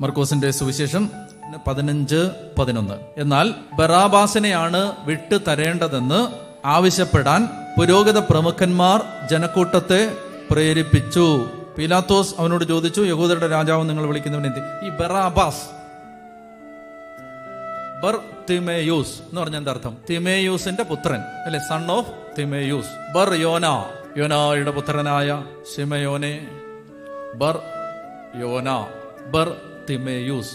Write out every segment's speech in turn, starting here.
മർക്കോസിന്റെ സുവിശേഷം പതിനഞ്ച് പതിനൊന്ന്. എന്നാൽ ബറാബാസിനെയാണ് വിട്ടു തരേണ്ടതെന്ന് ആവശ്യപ്പെടാൻ പുരോഗത പ്രമുഖന്മാർ ജനക്കൂട്ടത്തെ പ്രേരിപ്പിച്ചു. പീലാത്തോസ് അവനോട് ചോദിച്ചു യഹൂദരുടെ രാജാവ് നിങ്ങൾ വിളിക്കുന്നവൻ എന്ത്? ഈ ബറാബാസ്. ബർ തിമേയൂസ് എന്ന് പറഞ്ഞ എന്താ അർത്ഥം? തിമേയൂസിന്റെ പുത്രൻ. അല്ലെ? സൺ ഓഫ് തിമേയൂസ് ബർ യോന. യോനായുടെ പുത്രനായ ശിമയോനെ. ബർ യോന. ബർ തിമേയൂസ്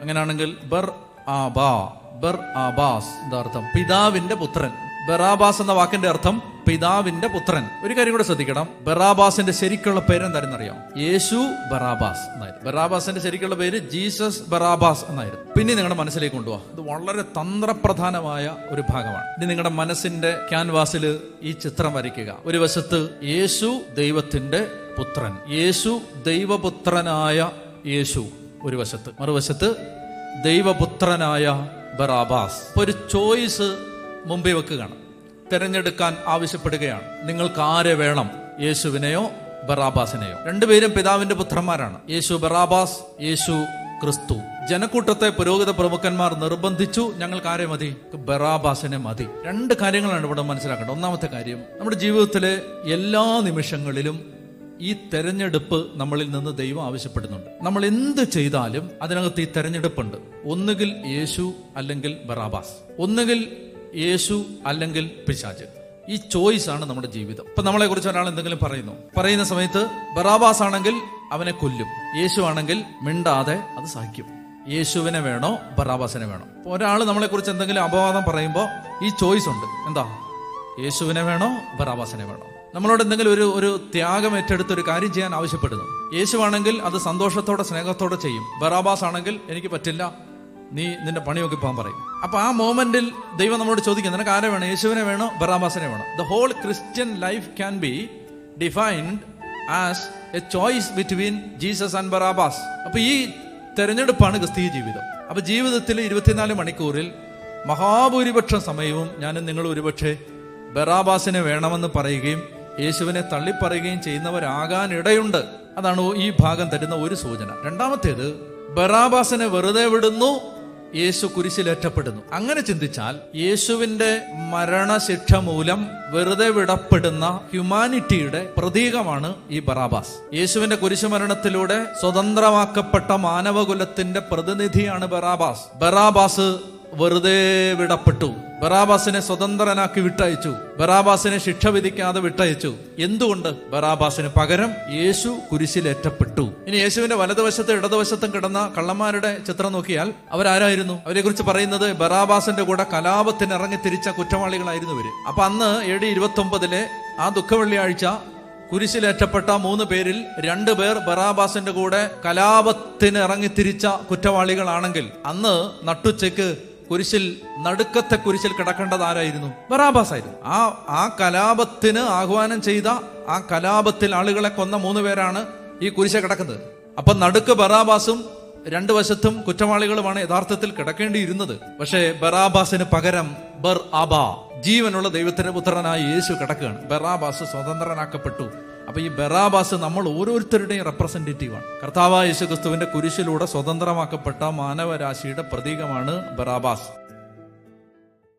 അങ്ങനെയാണെങ്കിൽ ബർ ആബാ ബർ ആബാസ് എന്താ അർത്ഥം പിതാവിന്റെ പുത്രൻ. ബറാബാസ് എന്ന വാക്കിന്റെ അർത്ഥം പിതാവിന്റെ പുത്രൻ. ഒരു കാര്യം കൂടെ ശ്രദ്ധിക്കണം. ബറാബാസിന്റെ ശരിക്കുള്ള പേര് എന്തായിരുന്നു അറിയാം? യേശു ബറാബാസ് എന്നായിരുന്നു. ബറാബാസിന്റെ ശരിക്കുള്ള പേര് ജീസസ് ബറാബാസ് എന്നായിരുന്നു. പിന്നെ നിങ്ങളുടെ മനസ്സിലേക്ക് കൊണ്ടുപോകാം ഇത് വളരെ തന്ത്രപ്രധാനമായ ഒരു ഭാഗമാണ്. ഇനി നിങ്ങളുടെ മനസ്സിന്റെ ക്യാൻവാസിൽ ഈ ചിത്രം വരയ്ക്കുക. ഒരു വശത്ത് യേശു ദൈവത്തിന്റെ പുത്രൻ. യേശു ദൈവപുത്രനായ യേശു ഒരു വശത്ത്. മറുവശത്ത് ദൈവപുത്രനായ ബറാബാസ്. ഒരു ചോയ്സ് മുമ്പേ വെക്കുകയാണ്. തിരഞ്ഞെടുക്കാൻ ആവശ്യപ്പെടുകയാണ്. നിങ്ങൾക്ക് ആരെ വേണം? യേശുവിനെയോ ബറാബാസിനെയോ? രണ്ടുപേരും പിതാവിന്റെ പുത്രന്മാരാണ്. യേശു ബറാബാസ് യേശു ക്രിസ്തു. ജനക്കൂട്ടത്തെ പുരോഗത പ്രമുഖന്മാർ നിർബന്ധിച്ചു ഞങ്ങൾക്ക് ആരെ മതി? ബറാബാസിനെ മതി. രണ്ട് കാര്യങ്ങളാണ് ഇവിടെ മനസ്സിലാക്കേണ്ടത്. ഒന്നാമത്തെ കാര്യം നമ്മുടെ ജീവിതത്തിലെ എല്ലാ നിമിഷങ്ങളിലും ഈ തെരഞ്ഞെടുപ്പ് നമ്മളിൽ നിന്ന് ദൈവം ആവശ്യപ്പെടുന്നുണ്ട്. നമ്മൾ എന്ത് ചെയ്താലും അതിനകത്ത് ഈ തെരഞ്ഞെടുപ്പുണ്ട്. ഒന്നുകിൽ യേശു അല്ലെങ്കിൽ ബറാബാസ്. ഒന്നുകിൽ യേശു അല്ലെങ്കിൽ പിശാജ് ഈ ചോയ്സ് ആണ് നമ്മുടെ ജീവിതം. ഇപ്പൊ നമ്മളെ കുറിച്ച് ഒരാൾ എന്തെങ്കിലും പറയുന്നു? പറയുന്ന സമയത്ത് ബറാബാസ് ആണെങ്കിൽ അവനെ കൊല്ലും. യേശു ആണെങ്കിൽ മിണ്ടാതെ അത് സഹിക്കും. യേശുവിനെ വേണോ ബറാബാസിനെ വേണോ? ഒരാൾ നമ്മളെ കുറിച്ച് എന്തെങ്കിലും അപവാദം പറയുമ്പോൾ ഈ ചോയ്സ് ഉണ്ട്. എന്താ? യേശുവിനെ വേണോ ബറാബാസിനെ വേണോ? നമ്മളോട് എന്തെങ്കിലും ഒരു ഒരു ത്യാഗം ഏറ്റെടുത്ത് ഒരു കാര്യം ചെയ്യാൻ ആവശ്യപ്പെടുന്നു. യേശുവാണെങ്കിൽ അത് സന്തോഷത്തോടെ സ്നേഹത്തോടെ ചെയ്യും. ബറാബാസ് ആണെങ്കിൽ എനിക്ക് പറ്റില്ല നീ നിന്റെ പണിയൊക്കെ പോകാൻ പറയും. അപ്പൊ ആ മോമെന്റിൽ ദൈവം നമ്മളോട് ചോദിക്കും നിനക്ക് ആരെ വേണം? യേശുവിനെ വേണോ? ബറാബാസിനെ വേണോ? The whole Christian life can be defined as a choice between Jesus and Barabbas അപ്പൊ ഈ തെരഞ്ഞെടുപ്പാണ് ക്രിസ്തീയ ജീവിതം. അപ്പൊ ജീവിതത്തിൽ ഇരുപത്തിനാല് മണിക്കൂറിൽ മഹാഭൂരിപക്ഷം സമയവും ഞാനും നിങ്ങൾ ഒരുപക്ഷെ ബറാബാസിനെ വേണമെന്ന് പറയുകയും യേശുവിനെ തള്ളിപ്പറയുകയും ചെയ്യുന്നവരാകാൻ ഇടയുണ്ട് അതാണ് ഈ ഭാഗം തരുന്ന ഒരു സൂചന. രണ്ടാമത്തേത് ബറാബാസിനെ വെറുതെ വിടുന്നു യേശു കുരിശിലേറ്റപ്പെടുന്നു അങ്ങനെ ചിന്തിച്ചാൽ യേശുവിന്റെ മരണശിക്ഷ മൂലം വെറുതെ വിടപ്പെടുന്ന ഹ്യൂമാനിറ്റിയുടെ പ്രതീകമാണ് ഈ ബറാബാസ്. യേശുവിന്റെ കുരിശുമരണത്തിലൂടെ സ്വതന്ത്രമാക്കപ്പെട്ട മാനവകുലത്തിന്റെ പ്രതിനിധിയാണ് ബറാബാസ്. ബറാബാസ് വെറുതെ വിടപ്പെട്ടു. ബറാബാസിനെ സ്വതന്ത്രനാക്കി വിട്ടയച്ചു. ബറാബാസിനെ ശിക്ഷ വിധിക്കാതെ വിട്ടയച്ചു. എന്തുകൊണ്ട്? ബറാബാസിന് പകരം യേശു കുരിശിലേറ്റപ്പെട്ടു ഇനി യേശുവിന്റെ വലതുവശത്തും ഇടതുവശത്തും കിടന്ന കള്ളന്മാരുടെ ചിത്രം നോക്കിയാൽ അവരാരായിരുന്നു? അവരെ കുറിച്ച് പറയുന്നത് ബറാബാസിന്റെ കൂടെ കലാപത്തിന് ഇറങ്ങി തിരിച്ച കുറ്റവാളികളായിരുന്നു ഇവർ. അപ്പൊ അന്ന് എ ഡി ഇരുപത്തി ഒമ്പതിലെ ആ ദുഃഖവെള്ളിയാഴ്ച കുരിശിലേറ്റപ്പെട്ട മൂന്ന് പേരിൽ രണ്ടു പേർ ബറാബാസിന്റെ കൂടെ കലാപത്തിന് ഇറങ്ങിത്തിരിച്ച കുറ്റവാളികളാണെങ്കിൽ അന്ന് നട്ടുച്ചയ്ക്ക് കുരിശിൽ നടുക്കത്തെ കുരിശിൽ കിടക്കേണ്ടത് ആരായിരുന്നു? ബറാബാസ് ആയിരുന്നു. ആ ആ കലാപത്തിന് ആഹ്വാനം ചെയ്ത ആ കലാപത്തിൽ ആളുകളെ കൊന്ന മൂന്ന് പേരാണ് ഈ കുരിശ കിടക്കുന്നത്. അപ്പൊ നടുക്ക് ബറാബാസും രണ്ടു വശത്തും കുറ്റവാളികളുമാണ് യഥാർത്ഥത്തിൽ കിടക്കേണ്ടിയിരുന്നത്. പക്ഷേ ബറാബാസിന് പകരം ബർ അബ ജീവനുള്ള ദൈവത്തിന്റെ പുത്രനായ യേശു കിടക്കുകയാണ്. ബറാബാസ് സ്വതന്ത്രനാക്കപ്പെട്ടു. അപ്പൊ ഈ ബറാബാസ് നമ്മൾ ഓരോരുത്തരുടെയും റെപ്രസെന്റേറ്റീവാണ് കർത്താവായ യേശു ക്രിസ്തുവിന്റെ കുരിശിലൂടെ സ്വതന്ത്രമാക്കപ്പെട്ട മാനവരാശിയുടെ പ്രതീകമാണ് ബറാബാസ്.